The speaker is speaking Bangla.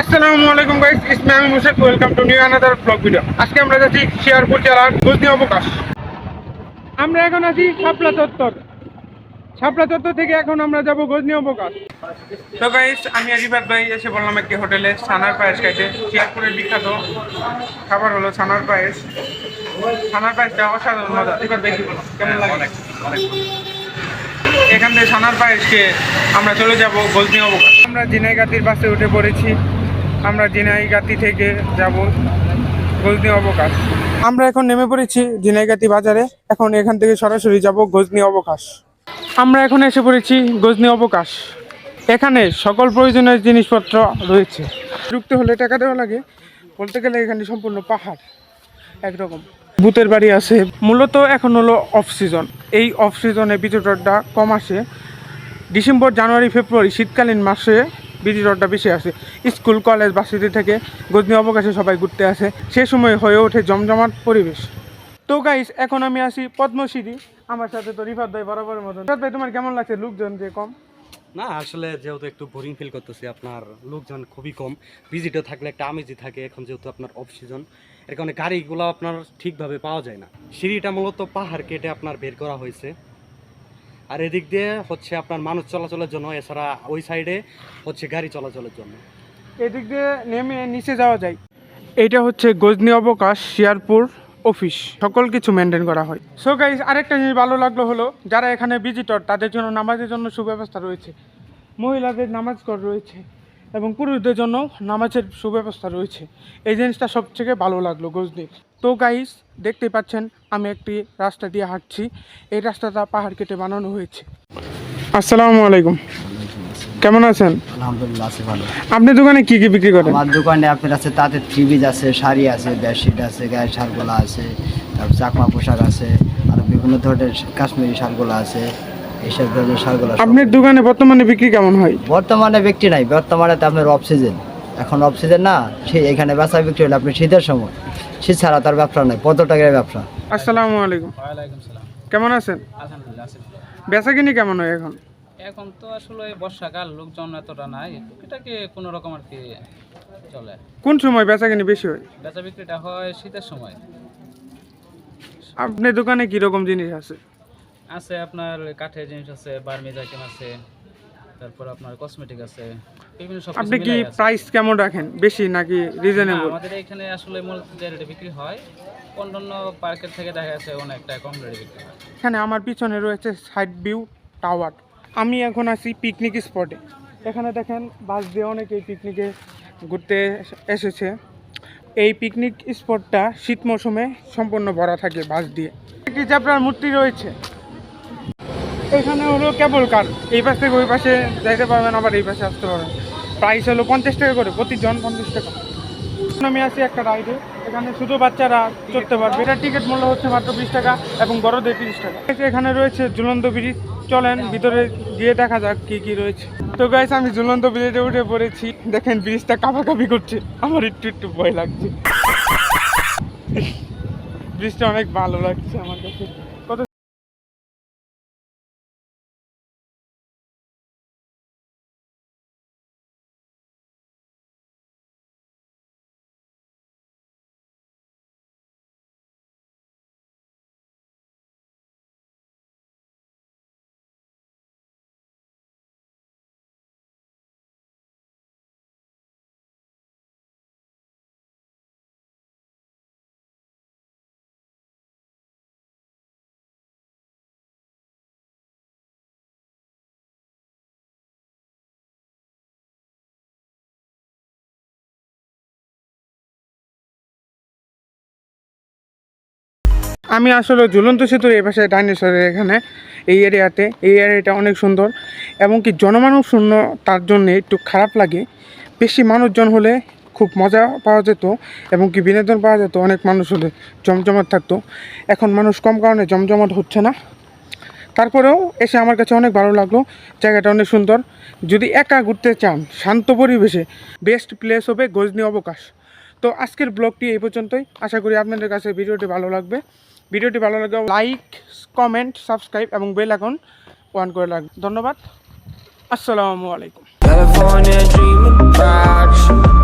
আসসালামু আলাইকুম গাইস ইসমি আমি Mushak welcome to new another blog video আজকে আমরা যাচ্ছি শেয়ারপুর জেলার গজনি অবকাশ। আমরা এখন আছি শাপলা চত্বর। শাপলা চত্বর থেকে এখন আমরা যাব গজনি অবকাশ। তো গাইস আমি আরিফাত ভাই, এসে বললাম একটি হোটেলে ছানার পায়েস খাইতে। শেয়ারপুরের বিখ্যাত খাবার হলো ছানার পায়েস। ছানার পায়েসটা অসাধারণ মজা। বেশি বলো, কেমন লাগে? এখান থেকে সানার পায়েস খেয়ে আমরা চলে যাব গলতি অবকাশ। আমরা জিনাইগাতির বাসে উঠে পড়েছি। আমরা জিনাইগাতি থেকে যাব। গজনি অবকাশ। আমরা এখন নেমে পড়েছি জিনাইগাতি বাজারে। এখন এখান থেকে সরাসরি যাব গজনি অবকাশ। আমরা এখন এসে পড়েছি গজনি অবকাশ। এখানে সকল প্রয়োজনীয় জিনিসপত্র রয়েছে। ঢুকতে হলে টাকা দেওয়া লাগে। বলতে গেলে এখানে সম্পূর্ণ পাহাড়। একরকম। ভূতের বাড়ি আছে। মূলত এখন হলো অফ সিজন এই অফ সিজনে ভিজিটরটা কম আসে। ডিসেম্বর জানুয়ারি ফেব্রুয়ারি শীতকালীন মাসে ভিজিটরটা বেশি আসে স্কুল, কলেজ, ভার্সিটি থেকে গজনি অবকাশে সবাই ঘুরতে আসে। সে সময় হয়ে ওঠে জমজমাট পরিবেশ। তো গাইস এখন আমি আসি পদ্মশ্রী। আমার সাথে তো রিফাত ভাই বরাবরের মতন। রিফাত ভাই, তোমার কেমন লাগছে? লোকজন যে কম? না, আসলে যেহেতু একটু বোরিং ফিল করতেছি, আপনার লোকজন খুবই কম। ভিজিটে থাকলে একটা আমেজি থাকে, এখন যেহেতু আপনার অফ সিজন এর কারণে গাড়িগুলো আপনার ঠিকভাবে পাওয়া যায় না। সিঁড়িটা মূলত পাহাড় কেটে আপনার বের করা হয়েছে। আর এদিক দিয়ে হচ্ছে আপনার মানুষ চলাচলের জন্য, এছাড়া ওই সাইডে হচ্ছে গাড়ি চলাচলের জন্য। এদিক দিয়ে নেমে নিচে যাওয়া যায়। এটা হচ্ছে গজনি অবকাশ শিয়ারপুর অফিস সকল কিছু মেনটেন করা হয়। সো গাইস আরেকটা জিনিস ভালো লাগল হলো, যারা এখানে ভিজিটর তাদের জন্য নামাজের জন্য সুব্যবস্থা রয়েছে। মহিলাদের নামাজ ঘর রয়েছে এবং পুরুষদের জন্য নামাজের সুব্যবস্থা রয়েছে। এই জিনিসটা সবথেকে ভালো লাগল গজনির। তো গাইস দেখতে পাচ্ছেন আমি একটি রাস্তা দিয়ে হাঁটছি। এই রাস্তাটা পাহাড় কেটে বানানো হয়েছে। আসসালামু আলাইকুম। কেমন আছেন? আলহামদুলিল্লাহ আছে ভালো। আপনি দোকানে কি কি বিক্রি করেন? আমার দোকানে আপনার আছে তাতে থ্রিবিজ আছে শাড়ি আছে বেডশিট আছে গায়ের শালগুলো আছে তারপর চাকমা পোশাক আছে আর বিভিন্ন ধরনের কাশ্মীরি শালগুলো আছে এইসব ধরনের শালগুলো আপনার দোকানে বর্তমানে বিক্রি কেমন হয়? বর্তমানে ব্যক্তি নাই বর্তমানে তো আপনার অফ সিজন এখন অফ সিজন না সে এখানে বেচা বিক্রি হলে আপনি শীতের সময়। শীত ছাড়া তার ব্যবসা নাই টাকার ব্যবসা? আসসালামু আলাইকুম। ওয়ালাইকুম সালাম। কেমন আছেন? আলহামদুলিল্লাহ আছি বেচা কিনি কেমন হয় এখন? এখন তো আসলে বর্ষাকাল লোকজন এতটা নাই টুকিটাকি কোনো রকম আর কি চলে। কোন সময় বেচা কিনি বেশি হয়? বেচা বিক্রিটা হয় শীতের সময়। আপনার দোকানে কি রকম জিনিস আছে? আছে আপনার কাঠের জিনিস আছে বার্মিজ আইটেম আছে তারপর আপনার কসমেটিক আছে বিভিন্ন সব আপনি কি প্রাইস কেমন রাখেন? বেশি নাকি রিজনেবল আমাদের এখানে আসলে মূলত যে রেটে বিক্রি হয় অন্যান্য পার্কের থেকে দেখা যাচ্ছে অনেকটা কম রেটে বিক্রি হয়। এখানে আমার পিছনে রয়েছে সাইড ভিউ টাওয়ার আমি এখন আছি পিকনিক স্পটে এখানে দেখেন বাস দিয়ে অনেকেই পিকনিকে ঘুরতে এসেছে। এই পিকনিক স্পটটা শীত মৌসুমে সম্পূর্ণ ভরা থাকে বাস দিয়ে। একটি চাপড়ার মূর্তি রয়েছে এখানে হলো কেবল কার। এই পাশ থেকে ওই পাশে যাইতে পারবেন আবার এই পাশে আসতে পারবেন। প্রাইস হলো পঞ্চাশ টাকা করে, প্রতিজন পঞ্চাশ টাকা। আমি আছি একটা রাইডে এখানে শুধু বাচ্চারা চড়তে পারবে। এটার টিকিট মূল্য হচ্ছে মাত্র বিশ টাকা এবং বড়দের তিরিশ টাকা। এখানে রয়েছে ঝুলন্ত ব্রিজ। চলেন ভিতরে গিয়ে দেখা যাক কি কি রয়েছে। তো গাইস আমি ঝুলন্ত ব্রিজে উঠে পড়েছি। দেখেন ব্রিজটা কাঁপাকাঁপি করছে। আমার একটু একটু ভয় লাগছে। ব্রিজটা অনেক ভালো লাগছে আমার কাছে। কত আমি আসলে ঝুলন্ত সেতুর এই পাশে ডাইনোসরের এখানে, এই এরিয়াতে, এই এরিয়াটা অনেক সুন্দর এবং কি জনমানব শূন্য তার জন্য একটু খারাপ লাগে। বেশি মানুষজন হলে খুব মজা পাওয়া যেত এবং কি বিনোদন পাওয়া যেত, অনেক মানুষ হলে জমজমাট থাকতো। এখন মানুষ কম কারণে জমজমাট হচ্ছে না। তারপরেও এসে আমার কাছে অনেক ভালো লাগল, জায়গাটা অনেক সুন্দর। যদি একা ঘুরতে চান, শান্ত পরিবেশে বেস্ট প্লেস হবে গজনি অবকাশ। তো আজকের ব্লগটি এই পর্যন্তই। আশা করি আপনাদের কাছে ভিডিওটি ভালো লাগবে। ভিডিওটি ভালো লাগে লাইক কমেন্ট সাবস্ক্রাইব এবং বেল এখন অন করে রাখবেন। ধন্যবাদ। আসসালামু আলাইকুম।